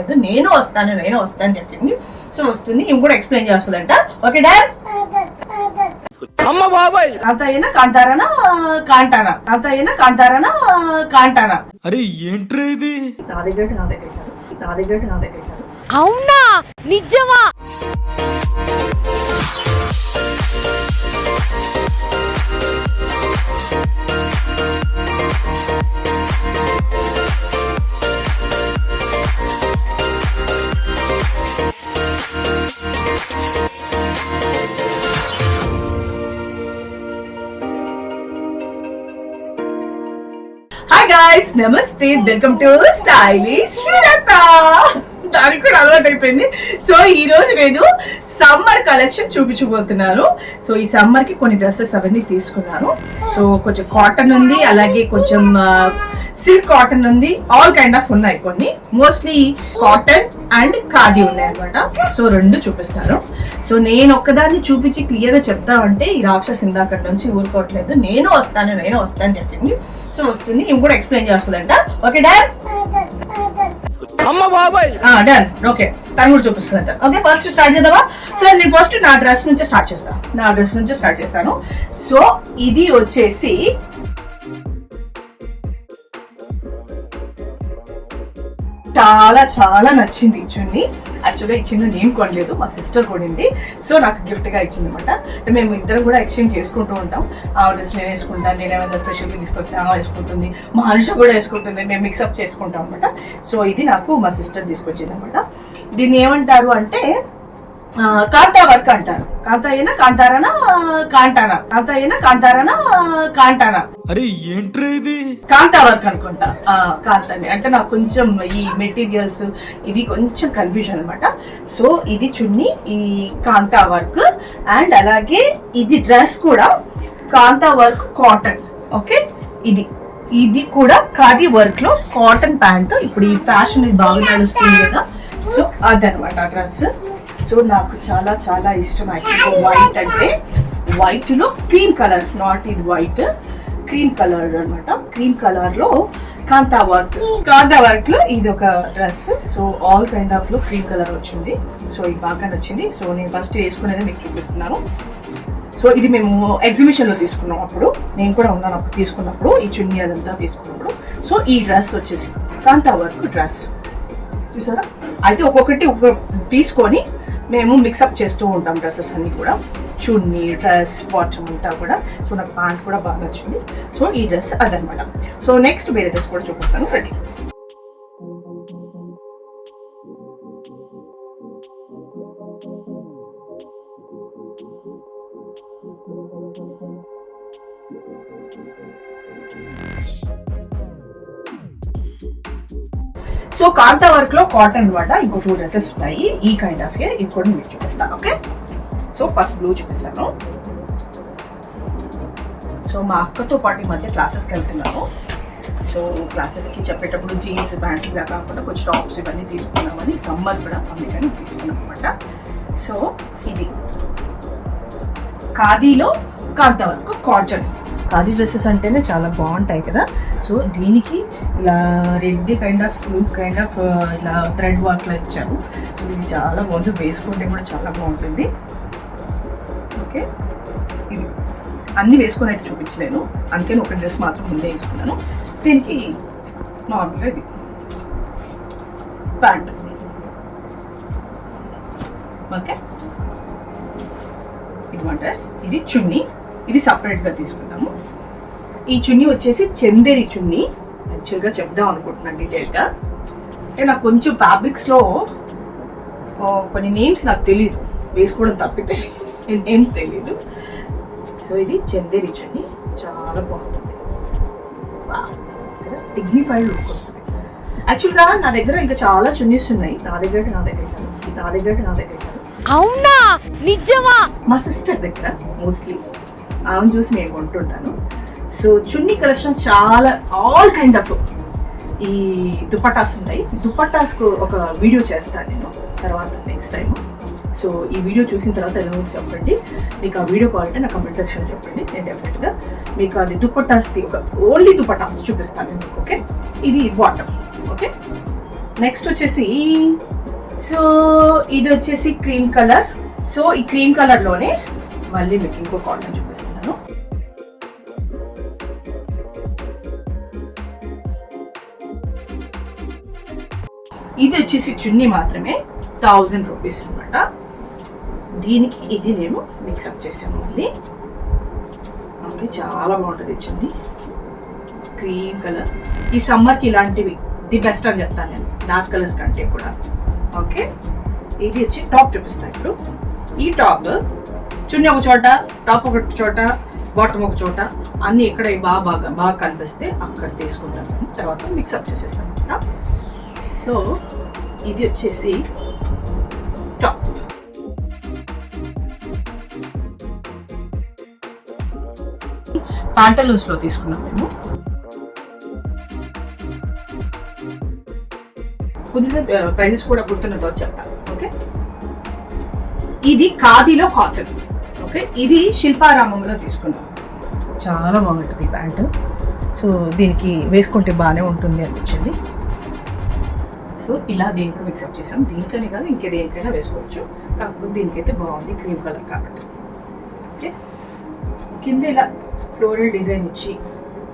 ఊరుకోవట్లేదు నేను వస్తాను నేను వస్తాను అని చెప్పింది. సో వస్తుంది. ఇవి కూడా ఎక్స్ప్లెయిన్ చేస్తుందంట. ఓకే డాడ్ అమ్మ బాబాయ్! కాంత అయినా కాంతారానా కాంటానా కాంత అయినా కాంతారానా కాంటానా అరే ఏంట్రా ఇది? నా దగ్గర నా దగ్గర కాదు నా దగ్గర నా దగ్గర కాదు అవునా? నిజమా? గాయస్ నమస్తే. వెల్కమ్ టు స్టైలిష్ శ్రీలత దానికి కూడా అలవాటు అయిపోయింది. సో ఈ రోజు నేను సమ్మర్ కలెక్షన్ చూపించబోతున్నాను. సో ఈ సమ్మర్కి కొన్ని డ్రెస్సెస్ అవన్నీ తీసుకున్నాను. సో కొంచెం కాటన్ ఉంది అలాగే కొంచెం సిల్క్ కాటన్ ఉంది. ఆల్ కైండ్ ఆఫ్ ఉన్నాయి కొన్ని. మోస్ట్లీ కాటన్ అండ్ ఖాదీ ఉన్నాయి అనమాట సో రెండు చూపిస్తాను. సో నేను ఒక్కదాన్ని చూపించి క్లియర్గా చెప్తా అంటే ఈ రాక్షస్ ఇందాక నుంచి ఊరుకోవట్లేదు. నేను వస్తాను నేను వస్తాను చెప్పింది. సో వస్తుంది ఇవి కూడా ఎక్స్ప్లెయిన్ చేస్తుందంట. ఓకే డాడ్ అమ్మ బాబాయ్! డన్ ఓకే తను కూడా చూపిస్తుందంట. ఓకే ఫస్ట్ స్టార్ట్ చేద్దామా? సో నేను ఫస్ట్ నా డ్రెస్ నుంచి స్టార్ట్ చేస్తాను నా డ్రెస్ నుంచి స్టార్ట్ చేస్తాను. సో ఇది వచ్చేసి చాలా చాలా నచ్చింది చున్నీ యాక్చువల్గా ఇచ్చింది నేను కొనలేదు మా సిస్టర్ కొనింది. సో నాకు గిఫ్ట్గా ఇచ్చింది అనమాట అంటే మేము ఇద్దరం కూడా ఎక్స్చేంజ్ చేసుకుంటూ ఉంటాం. ఆ డ్రెస్ నేను వేసుకుంటాను నేను ఏమైనా స్పెషల్గా తీసుకొస్తే ఆ వేసుకుంటుంది. మా అనుష కూడా వేసుకుంటుంది మేము మిక్సప్ చేసుకుంటాం అనమాట సో ఇది నాకు మా సిస్టర్ తీసుకొచ్చింది అనమాట దీన్ని ఏమంటారు అంటే కాంతా వర్క్ అంటారు కాంతా అయినా కాంతారానా కాంటానా? కాంతా అయినా కాంతారానా కాంటానా? అరే ఏంట్రా ఇది? కాంతా వర్క్ అనుకుంటా కాంతాని. అంటే నాకు కొంచెం ఈ మెటీరియల్స్ ఇవి కొంచెం కన్ఫ్యూజన్ అనమాట సో ఇది చున్ని ఈ కాంతా వర్క్ అండ్ అలాగే ఇది డ్రెస్ కూడా కాంతా వర్క్ కాటన్. ఓకే? ఇది. ఇది కూడా ఖాదీ వర్క్లో కాటన్ ప్యాంట్. ఇప్పుడు ఈ ఫ్యాషన్ ఇది బాగా నడుస్తుంది కదా. సో అదనమాట డ్రెస్. సో నాకు చాలా చాలా ఇష్టం యాక్చువల్గా వైట్ అంటే వైట్లో cream colour not in white cream colour అనమాట క్రీమ్ కలర్లో కాంతా వర్క్ కాంతా వర్క్లో ఇది ఒక డ్రెస్ సో ఆల్ కైండ్ ఆఫ్లో క్రీమ్ కలర్ వచ్చింది. సో ఇది బాగా నచ్చింది. సో నేను ఫస్ట్ వేసుకునేది మీకు చూపిస్తున్నాను. సో ఇది మేము ఎగ్జిబిషన్లో తీసుకున్నాం అప్పుడు. నేను కూడా ఉన్నాను అప్పుడు తీసుకున్నప్పుడు. ఈ చున్నీ అదంతా తీసుకున్నప్పుడు. సో ఈ డ్రెస్ వచ్చేసి కాంతా వర్క్ డ్రెస్ చూసారా? అయితే ఒక్కొక్కటి ఒక్కొక్క తీసుకొని మేము మిక్సప్ చేస్తూ ఉంటాం డ్రెస్సెస్ అన్నీ కూడా. చున్నీ డ్రెస్ బాటమ్ అంతా కూడా. సో నాకు ప్యాంట్ కూడా బాగా వచ్చింది సో ఈ డ్రెస్ అదనమాట. సో నెక్స్ట్ వేరే డ్రెస్ కూడా చూపిస్తాను. రెడీ సో కాంతా వర్క్లో కాటన్ అనమాట ఇంకో టూ డ్రెస్సెస్ ఉన్నాయి ఈ కైండ్ ఆఫ్ ఇది కూడా మీకు చూపిస్తాను ఓకే సో ఫస్ట్ బ్లూ చూపిస్తాను. సో మా అక్కతో పాటు ఈ మధ్య క్లాసెస్కి వెళ్తున్నాము. సో క్లాసెస్కి చెప్పేటప్పుడు జీన్స్ ప్యాంట్లు ఇలా కాకుండా కొంచెం టాప్స్ ఇవన్నీ తీసుకున్నామని సమ్మర్ కూడా అందుకని తీసుకున్నాం అనమాట సో ఇది. ఖాదీలో కాంత వర్క్ కాటన్ ఖాదీ డ్రెస్సెస్ అంటేనే చాలా బాగుంటాయి కదా. సో దీనికి ఇలా red kind of blue kind of ఇలా థ్రెడ్ వర్క్లో ఇచ్చారు. ఇది చాలా బాగుంటుంది వేసుకుంటే కూడా చాలా బాగుంటుంది. ఓకే? ఇది. అన్ని వేసుకొని అయితే చూపించలేను అందుకని ఒక డ్రెస్ మాత్రం ముందే వేసుకున్నాను. దీనికి నార్మల్గా ఇది. Pant okay? ఇది వన్ డ్రెస్. ఇది చున్నీ. ఇది సపరేట్గా తీసుకున్నాము. ఈ చున్నీ వచ్చేసి చందేరి చున్నీ. యాక్చువల్గా చెప్దాం అనుకుంటున్నాను డీటెయిల్గా. అంటే నాకు కొంచెం ఫ్యాబ్రిక్స్లో కొన్ని నేమ్స్ నాకు తెలియదు వేసుకోవడం తప్పితే నేమ్స్ తెలీదు. సో ఇది చందేరి చున్నీ. చాలా బాగుంటుంది. డిగ్నిఫైడ్ లుక్ వస్తుంది. యాక్చువల్గా నా దగ్గర ఇంకా చాలా చున్నీస్ ఉన్నాయి. నా దగ్గర నా దగ్గర. నా దగ్గర నా దగ్గర. అవునా? నిజమా? మా సిస్టర్ దగ్గర మోస్ట్లీ ఆమెను చూసి నేను కొంటుంటాను. సో చున్నీ కలెక్షన్స్ చాలా ఆల్ కైండ్ ఆఫ్ ఈ దుపట్టాస్ ఉన్నాయి. దుపట్టాస్కు ఒక వీడియో చేస్తాను నేను తర్వాత నెక్స్ట్ టైం సో ఈ వీడియో చూసిన తర్వాత ఎలా చెప్పండి. మీకు ఆ వీడియో కావాలంటే నా కమెంట్ సెక్షన్ చెప్పండి. నేను డెఫినెట్గా మీకు అది దుపట్టాస్ది ఒక ఓన్లీ దుపటాస్ చూపిస్తాను మీకు ఓకే ఇది బాటమ్ ఓకే నెక్స్ట్ వచ్చేసి సో ఇది వచ్చేసి క్రీమ్ కలర్ సో ఈ క్రీమ్ కలర్లోనే మళ్ళీ మీకు ఇంకో కాటన్ చూపిస్తాను. ఇది వచ్చేసి చున్నీ మాత్రమే థౌజండ్ రూపీస్ అనమాట దీనికి ఇది నేను మిక్సప్ చేశాను మళ్ళీ. ఓకే చాలా బాగుంటుంది చున్నీ. క్రీమ్ కలర్ ఈ సమ్మర్కి ఇలాంటివి ది బెస్ట్ అని చెప్తాను నేను డార్క్ కలర్స్ కంటే కూడా. ఓకే ఇది వచ్చి టాప్ చూపిస్తాను ఇప్పుడు. ఈ టాప్ చున్నీ ఒక చోట టాప్ ఒక చోట బాటమ్ ఒక చోట అన్నీ ఇక్కడ బాగా బాగా బాగా కనిపిస్తే అక్కడ తీసుకుంటాను. తర్వాత మిక్సప్ చేసేస్తాను అనమాట సో ఇది వచ్చేసి టాప్. ప్యాంటలూన్స్లో తీసుకున్నాం మేము. కుదిరితే ప్రైజెస్ కూడా గుర్తున్నదో చెప్తాను ఓకే? ఇది ఖాదీలో కాటన్ ఓకే? ఇది శిల్పారామంలో తీసుకున్నాం. చాలా బాగుంటుంది ఈ ప్యాంటు. సో దీనికి వేసుకుంటే బాగానే ఉంటుంది అనిపించింది. సో ఇలా దీనికి మిక్సప్ చేసాం దీనికనే కాదు ఇంకే దేనికైనా వేసుకోవచ్చు. కాకపోతే దీనికైతే బాగుంది క్రీమ్ కలర్ కాబట్టి. ఓకే? కింద ఇలా ఫ్లోరల్ డిజైన్ ఇచ్చి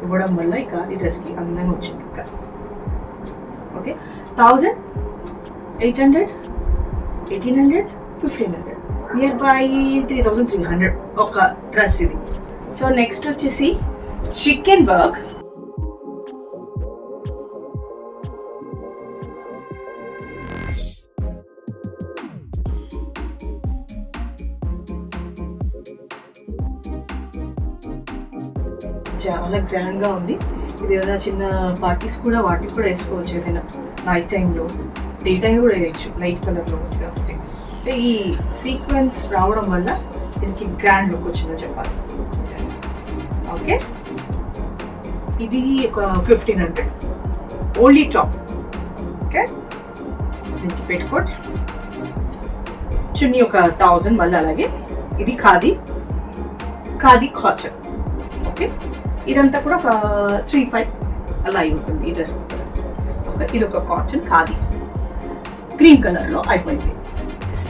ఇవ్వడం వల్ల ఇక ఈ డ్రెస్కి అందంగా వచ్చింది ఇంకా. Okay? Thousand eight hundred eighteen hundred fifteen hundred near by three thousand three hundred ఒక డ్రెస్ ఇది. సో నెక్స్ట్ వచ్చేసి చికెన్ వర్క్ చాలా గ్రాండ్గా ఉంది. ఇది ఏదైనా చిన్న పార్టీస్ కూడా వాటికి కూడా వేసుకోవచ్చు ఏదైనా నైట్ టైంలో డే టైం కూడా వేయచ్చు లైట్ కలర్లో ఉంది కాబట్టి అంటే ఈ సీక్వెన్స్ రావడం వల్ల దీనికి గ్రాండ్ లుక్ వచ్చిందో చెప్పాలి. ఓకే ఇది ఒక fifteen hundred only top okay దీనికి పెట్టుకోట్ చున్నీ ఒక థౌజండ్ మళ్ళీ అలాగే. ఇది ఖాదీ. ఖాదీ కాటన్ ఓకే ఇదంతా కూడా ఒక త్రీ ఫైవ్ అలా అయి ఉంటుంది ఈ డ్రెస్ ఇది ఒక కాటన్ ఖాదీ. గ్రీన్ కలర్లో అయిపోయింది.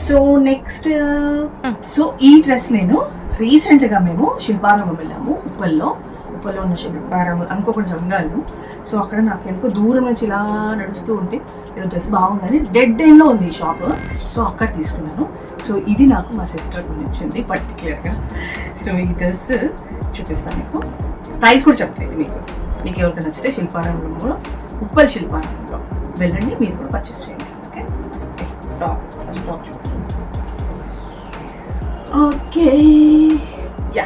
సో నెక్స్ట్ సో ఈ డ్రెస్ నేను రీసెంట్గా మేము శిల్పారామం వెళ్ళాము ఉప్పల్లో. ఉప్పల్లో ఉన్న శిల్పారామం అనుకోకుండా వెళ్ళాము. సో అక్కడ నాకు ఎందుకో దూరం నుంచి ఇలా నడుస్తూ ఉంటే ఏదో డ్రెస్ బాగుందని డెడ్ ఎండ్లో ఉంది ఈ షాప్ సో అక్కడ తీసుకున్నాను. సో ఇది నాకు మా సిస్టర్ నచ్చింది పర్టికులర్గా సో ఈ డ్రెస్ చూపిస్తాను మీకు. ప్రైస్ కూడా చెప్తాను ఇది మీకు. మీకు ఎవరికి నచ్చితే శిల్పారామంలో ఉప్పల్ శిల్పారామంలో వెళ్ళండి మీరు కూడా పర్చేస్ చేయండి. Okay top first top okay yeah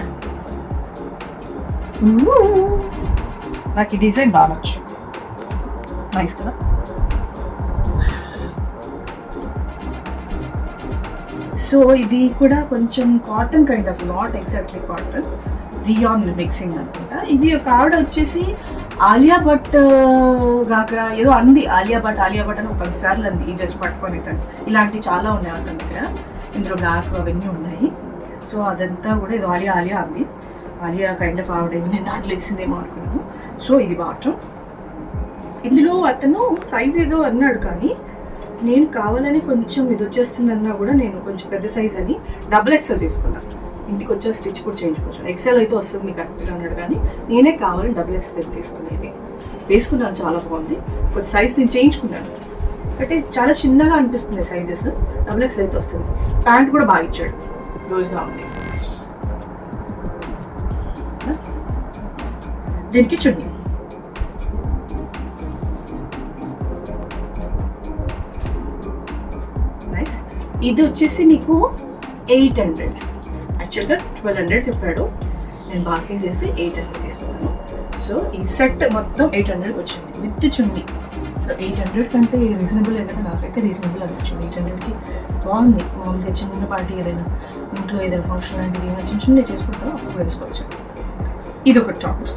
నాకు ఈ డిజైన్ బాగా నచ్చింది. నైస్ కదా? సో ఇది కూడా కొంచెం cotton kind of not exactly cotton rayon mixing అనమాట ఇది ఒక ఆవిడ వచ్చేసి ఆలియా భట్ గాక ఏదో అంది ఆలియా భట్ ఆలియా భట్ అని ఒక పదిసార్లు అంది. ఈ డ్రెస్ పట్టుకొని తను ఇలాంటివి చాలా ఉన్నాయి అతని దగ్గర. ఇందులో గాకు అవన్నీ ఉన్నాయి. సో అదంతా కూడా ఏదో ఆలియా ఆలియా అంది. ఆలియా కైండ్ ఆఫ్ ఆవిడ నేను దాంట్లో వేసిందేమో అనుకున్నాను. సో ఇది బాటం ఇందులో అతను సైజ్ ఏదో అన్నాడు కానీ నేను కావాలని కొంచెం ఇది వచ్చేస్తుందన్నా కూడా నేను కొంచెం పెద్ద సైజ్ అని డబుల్ ఎక్సెల్ తీసుకున్నాను ఇంటికి వచ్చి స్టిచ్ కూడా చేయించుకోవచ్చు. ఎక్సెల్ అయితే వస్తుంది మీకు కరెక్ట్గా అన్నాడు కానీ నేనే కావాలని డబుల్ ఎక్స్ఎల్ తీసుకునేది. వేసుకున్నాను చాలా బాగుంది. కొంచెం సైజ్ నేను చేయించుకున్నాను. అంటే చాలా చిన్నగా అనిపిస్తుంది సైజెస్ డబుల్ ఎక్స్ అయితే వస్తుంది. ప్యాంట్ కూడా బాగా ఇచ్చాడు. రోజుగా ఉంది. దీనికి చున్నీ. నైస్ ఇది వచ్చేసి నీకు ఎయిట్ హండ్రెడ్ యాక్చువల్గా ట్వెల్వ్ హండ్రెడ్ చెప్పాడు. నేను బార్కింగ్ చేసి ఎయిట్ హండ్రెడ్ తీసుకున్నాను. సో ఈ సెట్ మొత్తం ఎయిట్ హండ్రెడ్ వచ్చింది. With chunni so eight hundred కంటే రీజనబుల్ ఏదైనా నాకైతే రీజనబుల్ అనిపించింది. ఎయిట్ హండ్రెడ్కి బాగుంది. మామూలుగా చిన్న పార్టీ ఏదైనా ఇంట్లో ఏదైనా ఫంక్షన్ లాంటిది ఏమైనా చిన్న చిన్న చేసుకుంటారో అప్పుడు వేసుకోవచ్చు. ఇది ఒక టాప్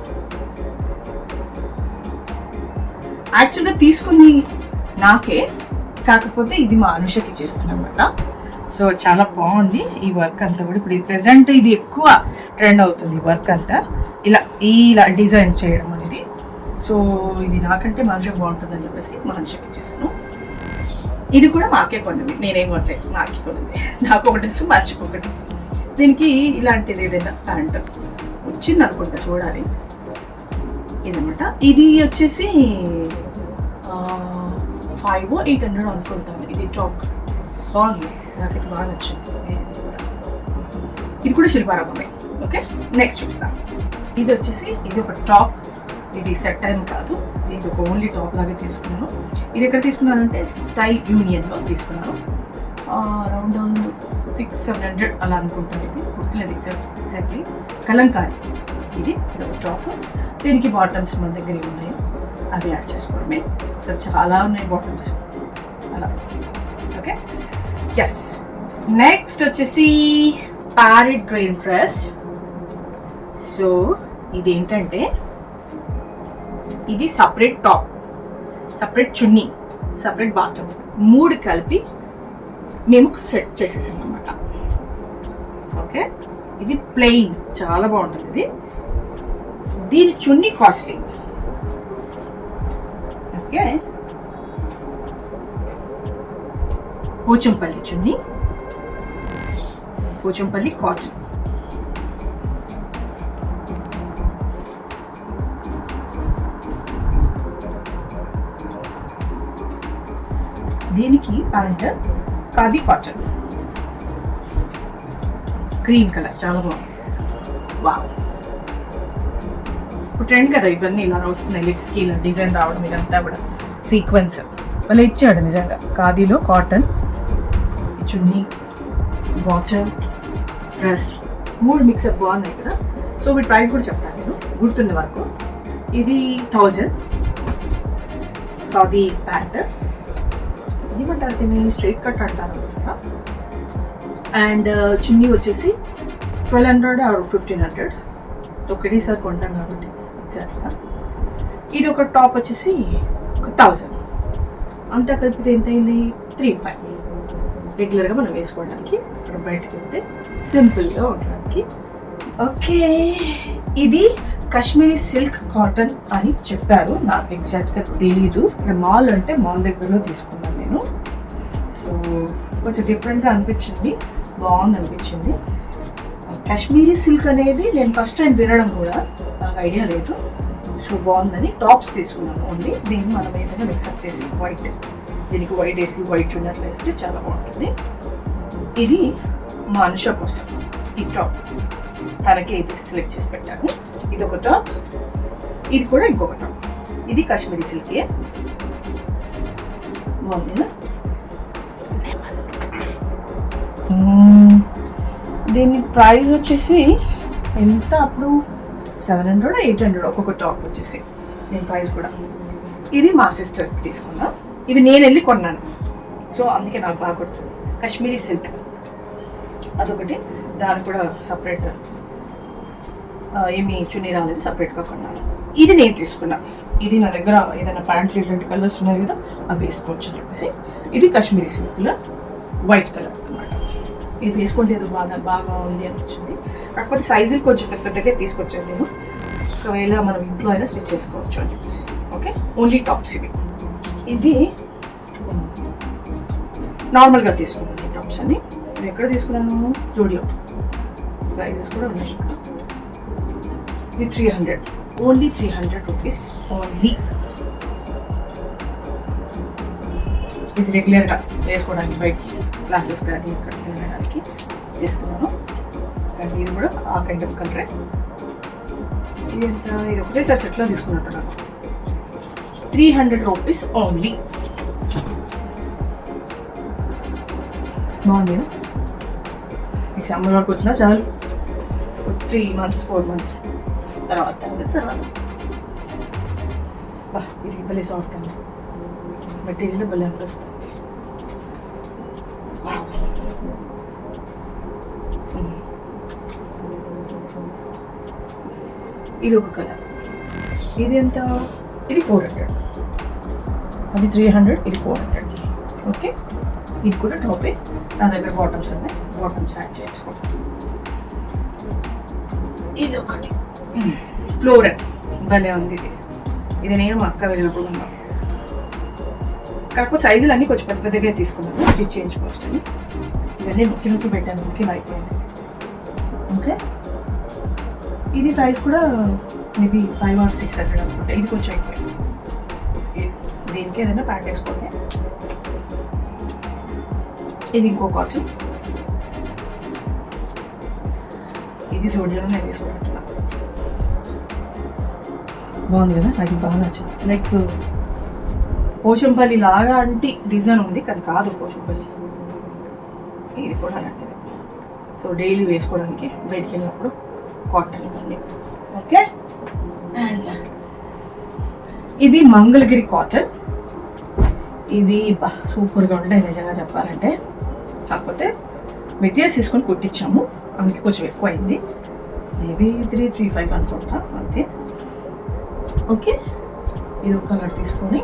యాక్చువల్గా తీసుకుంది నాకే కాకపోతే ఇది మా అనుషకి చేస్తున్నాం సో చాలా బాగుంది ఈ వర్క్ అంతా కూడా. ఇప్పుడు ప్రజెంట్ ఇది ఎక్కువ ట్రెండ్ అవుతుంది ఈ వర్క్ అంతా. ఇలా ఇలా డిజైన్ చేయడం అనేది. సో ఇది నాకంటే మనిషికి బాగుంటుందని చెప్పేసి మా ఇచ్చేసాను. ఇది కూడా మాకే కొన్నది. నేనేం కొనలేదు. మాకే కొన్నది. నాకు ఒక డ్రెస్ మర్చిపోకటి దీనికి ఇలాంటిది ఏదైనా ప్యాంట్ వచ్చింది అనుకుంటా చూడాలి. ఇదన్నమాట. ఇది వచ్చేసి ఫైవ్ ఎయిట్ హండ్రెడ్ అనుకుంటాను. ఇది టాప్ బాగుంది. నాకు ఇది బాగా నచ్చింది. ఇది కూడా శిల్పారామమే ఓకే? నెక్స్ట్ చూపిస్తాను ఇది వచ్చేసి ఇది ఒక టాప్. ఇది సెట్ అని కాదు. దీనికి ఒక ఓన్లీ టాప్ లాగే తీసుకున్నాను. ఇది ఎక్కడ తీసుకున్నానంటే స్టైల్ యూనియన్లో తీసుకున్నాను. అరౌండ్ సిక్స్ సెవెన్ హండ్రెడ్ అలా అనుకుంటాను ఇది. గుర్తులేదు ఎగ్జాక్ట్ ఎగ్జాక్ట్లీ కలంకారీ. ఇది ఒక టాప్ దీనికి బాటమ్స్ మన దగ్గర ఉన్నాయి. అవి యాడ్ చేసుకోవడమే. ఇక్కడ చాలా ఉన్నాయి బాటమ్స్ అలా. ఓకే? ఎస్ నెక్స్ట్ వచ్చేసి ప్యారెట్ గ్రీన్ ప్రెస్ సో ఇది ఏంటంటే ఇది separate top separate chunni separate bottom మూడు కలిపి మేము సెట్ చేసేసాం అనమాట ఓకే ఇది ప్లెయిన్ చాలా బాగుంటుంది ఇది. దీని chunni costly okay Pochampally chunni Pochampally cotton దీనికి pant khadi cotton. Cream colour చాలా బాగుంది. వావ్. ఇప్పుడు ట్రెండ్ కదా ఇవన్నీ ఇలా వస్తున్నాయి లిప్స్కి ఇలా డిజైన్ రావడం ఇదంతా కూడా. సీక్వెన్స్. వాళ్ళు ఇచ్చాడు నిజంగా. ఖాదీలో కాటన్ చున్నీ వాటర్ డ్రెస్ మూడు మిక్సప్ బాగున్నాయి కదా. సో వీటి ప్రైస్ కూడా చెప్తాను నేను. గుర్తుండే వరకు. ఇది థౌజండ్ ఖాదీ ప్యాంట్. ఏమంటారు దీన్ని? స్ట్రైట్ కట్ అంటారు అనమాట అండ్ చున్నీ వచ్చేసి twelve hundred or fifteen hundred ఒకటేసారి కొంటాం కాబట్టి ఎగ్జాక్ట్గా ఇది ఒక టాప్ వచ్చేసి ఒక థౌజండ్ అంతా కలిపితే ఎంత అయింది? త్రీ ఫైవ్ రెగ్యులర్గా మనం వేసుకోవడానికి ఇక్కడ బయటకు వెళ్తే సింపుల్గా ఉండడానికి. ఓకే. ఇది కాశ్మీరీ సిల్క్ కాటన్ అని చెప్పారు. నాకు ఎగ్జాక్ట్గా తెలీదు. ఇక్కడ మాల్ అంటే మాల్ దగ్గరలో తీసుకున్నాను నేను. సో కొంచెం డిఫరెంట్గా అనిపించింది. బాగుంది అనిపించింది. కాశ్మీరీ సిల్క్ అనేది నేను ఫస్ట్ టైం వినడం కూడా నాకు ఐడియా లేదు. సో బాగుందని టాప్స్ తీసుకున్నాను ఓన్లీ. దీన్ని మనం ఏదైనా మిక్సప్ చేసి వైట్ దీనికి వైట్ వేసి వైట్ చున్నర్ వేస్తే చాలా బాగుంటుంది. ఇది మానుష కోసం ఈ టాప్ తనకి ఇది సెలెక్ట్ చేసి పెట్టాను. ఇది ఒక టాప్ ఇది కూడా ఇంకొక టాప్ ఇది కాశ్మీరీ సిల్కే. బాగుంది దీని ప్రైస్ వచ్చేసి ఎంత అప్పుడు? సెవెన్ హండ్రెడ్ ఎయిట్ హండ్రెడ్ ఒక్కొక్క టాప్ వచ్చేసి. దీని ప్రైస్ కూడా. ఇది మా సిస్టర్కి తీసుకున్నా. ఇవి నేను వెళ్ళి కొన్నాను. సో అందుకే నాకు బాగా కొడుతుంది కాశ్మీరీ సిల్క్. అదొకటి. దాని కూడా సపరేట్. ఏమి చున్నీ రాలేదు సపరేట్గా కొన్నాను. ఇది నేను తీసుకున్నాను ఇది నా దగ్గర ఏదైనా ప్యాంట్లు ఇట్లాంటి కలర్స్ ఉన్నాయి కదా అవి వేసుకోవచ్చు అని చెప్పేసి. ఇది కాశ్మీరీ సిల్క్లో వైట్ కలర్ అన్నమాట. ఇది వేసుకుంటే ఏదో బాగా బాగా ఉంది అనిపించింది. కాకపోతే సైజులు కొంచెం పెద్ద పెద్దగా తీసుకొచ్చాను నేను. సో ఇలా మనం ఇంట్లో అయినా స్టిచ్ చేసుకోవచ్చు అని చెప్పేసి. ఓకే? ఓన్లీ టాప్స్ ఇవి. ఇది నార్మల్గా తీసుకున్నాను టాప్స్ అని నేను ఎక్కడ తీసుకున్నాను జూడియో ప్రైజెస్ కూడా ఉన్నాయి. ఇది three hundred only three hundred rupees only ఇది రెగ్యులర్గా వేసుకోవడానికి బయటికి క్లాసెస్ కానీ ఇక్కడ వెళ్ళడానికి తీసుకున్నాను. అండ్ ఇది కూడా ఆ కైండ్ ఆఫ్ కలరే ఇది ఎంత? ఇది ఒకటేసారి సెట్లో తీసుకున్నట్టు నాకు త్రీ హండ్రెడ్ రూపీస్ ఓన్లీ బాగుంది ఎగ్జాంపుల్ వరకు వచ్చినా చాలు. త్రీ మంత్స్ ఫోర్ మంత్స్ తర్వాత తర్వాత బా ఇది భలే సాఫ్ట్ అండి మెటీరియల్ భలే అనిపిస్తుంది. Hmm. ఇది ఒక కలర్. ఇది ఎంత? ఇది ఫోర్ హండ్రెడ్ అది త్రీ హండ్రెడ్ ఇది ఫోర్ హండ్రెడ్ ఓకే ఇది కూడా టాపే నా దగ్గర బాటమ్స్ ఉన్నాయి. బాటమ్స్ యాడ్ చేసుకోండి. ఇది ఒకటి. ఫ్లోరల్ భలే ఉంది ఇది. ఇది నేను మా అక్క వెళ్ళినప్పుడు ఉన్నాను కాకపోతే సైజులు అన్నీ కొంచెం పెద్ద పెద్దగా తీసుకున్నాను. స్టిచ్ చేయించుకోవచ్చు ఇవన్నీ నొక్కి నొక్కి పెట్టాను. నొక్కి అయిపోయింది. ఓకే ఇది ప్రైస్ కూడా maybe five or six hundred అనుకుంటా. ఇది కొంచెం ఎక్కువ. దీనికి ఏదైనా ప్యాంట్ వేసుకోండి. ఇది ఇంకో కాటన్. ఇది జోడిలో నేను తీసుకుంటున్నాను బాగుంది కదా? నాకు బాగా నచ్చింది. లైక్ పోషంపల్లి లాగా అంటే డిజైన్ ఉంది కానీ కాదు పోషంపల్లి. ఇది కూడా అలాంటిది. సో డైలీ వేసుకోవడానికి బయటికి వెళ్ళినప్పుడు కాటన్. ఇది మంగళగిరి కాటన్. ఇవి సూపర్గా ఉంటాయి నిజంగా చెప్పాలంటే. కాకపోతే మెటీరియల్స్ తీసుకొని కుట్టించాము. అందుకే కొంచెం ఎక్కువ అయింది మేబీ త్రీ త్రీ ఫైవ్ అనుకుంటా. అంతే. ఓకే. ఇది ఒక కలర్ తీసుకొని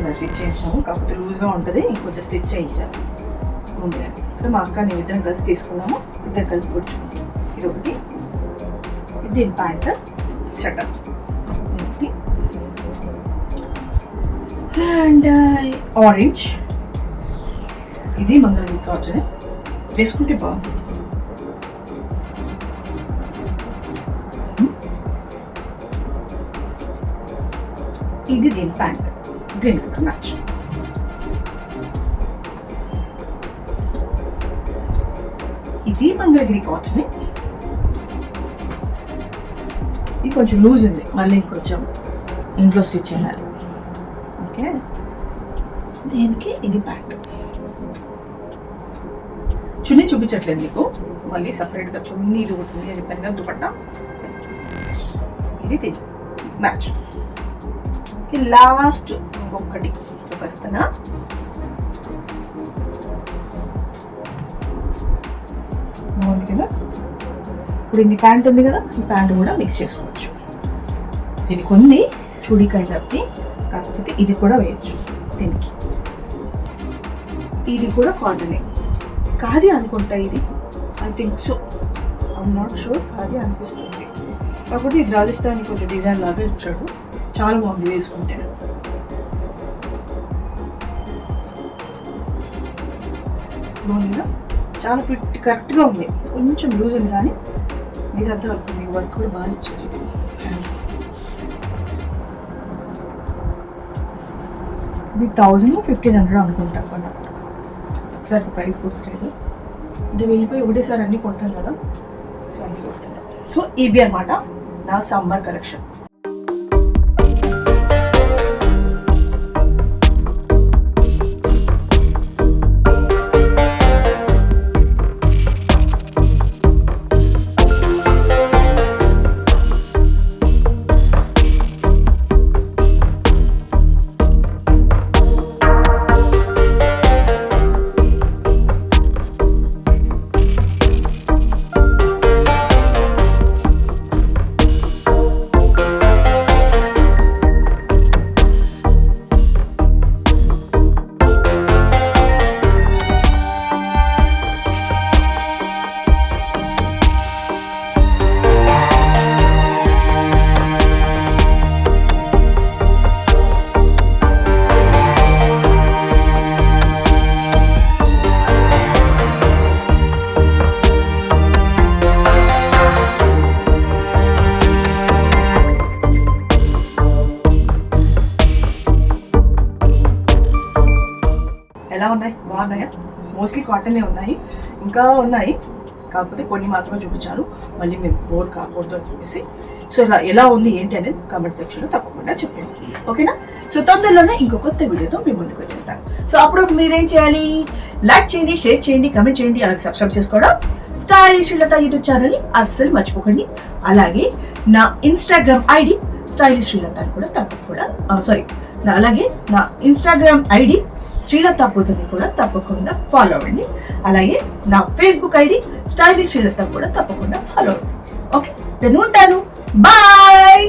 ఇలా స్టిచ్ చేయించాము. కాకపోతే లూజ్గా ఉంటుంది. ఇంకొంచెం స్టిచ్ చేయించాలి. ముందుగా ఇప్పుడు మా అక్క నేను ఇద్దరం కలిసి తీసుకున్నాము. ఇద్దరు కలిపి కూర్చున్నాము ఇది ఒకటి. ఇది దీని ప్యాంట్. షటర్ అండ్ ఆరెంజ్ uh, ఇది మంగళగిరి కాటన్ వేసుకుంటే బాగుంది hmm? ఇది దీని ప్యాంట్. గ్రీన్ కలర్ మ్యాచ్ ఇది మంగళగిరి కాటన్ ఇది కొంచెం లూజ్ ఉంది. మళ్ళీ ఇంకొంచెం ఇంట్లో స్టిచ్ చేయాలి. ఓకే. దీనికి? ఇది ప్యాంట్ చున్నీ చూపించట్లేదు మీకు. మళ్ళీ సపరేట్గా చున్నీ ఇది ఉంటుంది అని చెప్పాను కదా దుపట్టా. ఇది ఇది మ్యాచ్ లాస్ట్ ఇంకొకటి. చూపిస్తున్నా. బాగుంది కదా? ఇప్పుడు ఇది ప్యాంట్ ఉంది కదా ఈ ప్యాంట్ కూడా మిక్స్ చేసుకోవచ్చు. దీనికి ఉంది చూడి కైండ్ కాకపోతే ఇది కూడా వేయచ్చు దీనికి. ఇది కూడా కాటనే. కాది అనుకుంటా ఇది. I think so I'm not sure కాది అనిపిస్తుంది. కాకపోతే ఇది రాజస్థాన్ కొంచెం డిజైన్ లాగా ఇచ్చాడు. చాలా బాగుంది వేసుకుంటే. బాగుందా? చాలా ఫిట్ కరెక్ట్గా ఉంది. కొంచెం లూజ్ ఉంది కానీ మీదంతా వర్క్ ఉంది వర్క్ కూడా బాగా ఇచ్చారు ఇది థౌజండ్ ఫిఫ్టీన్ హండ్రెడ్ అనుకుంటా కొన్నా సార్ ప్రైస్ గుర్తులేదు. అంటే వెళ్ళిపోయి ఒకటేసారి అన్నీ కొంటాను కదా. సో అన్ని కొడుతున్నా సో ఇవి అనమాట నా సమ్మర్ కలెక్షన్ ఉన్నాయి బాగున్నాయా మోస్ట్లీ కాటనే ఉన్నాయి. ఇంకా ఉన్నాయి. కాకపోతే కొన్ని మాత్రమే చూపించాను మళ్ళీ మేము బోర్ కాకూడదు అని చెప్పేసి సో ఇలా ఎలా ఉంది ఏంటి అనేది కామెంట్ సెక్షన్లో తప్పకుండా చెప్పండి. ఓకేనా సో తొందరలోనే ఇంకో కొత్త వీడియోతో మీ ముందుకు వచ్చేస్తాను. సో అప్పుడు మీరేం చేయాలి? లైక్ చేయండి షేర్ చేయండి కమెంట్ చేయండి అలాగే సబ్స్క్రైబ్ చేసుకోవడం స్టైల్ శ్రీలత యూట్యూబ్ ఛానల్ని అస్సలు మర్చిపోకండి. అలాగే నా ఇన్స్టాగ్రామ్ ఐడి స్టైలిష్ శ్రీలత అని కూడా తప్పకుండా సారీ అలాగే నా ఇన్స్టాగ్రామ్ ఐడి శ్రీలత పోతుంది కూడా తప్పకుండా ఫాలో అవ్వండి. అలాగే నా ఫేస్బుక్ ఐడి స్టైలిష్ శ్రీలత కూడా తప్పకుండా ఫాలో అవ్వండి. ఓకే దెన్ ఉంటాను బాయ్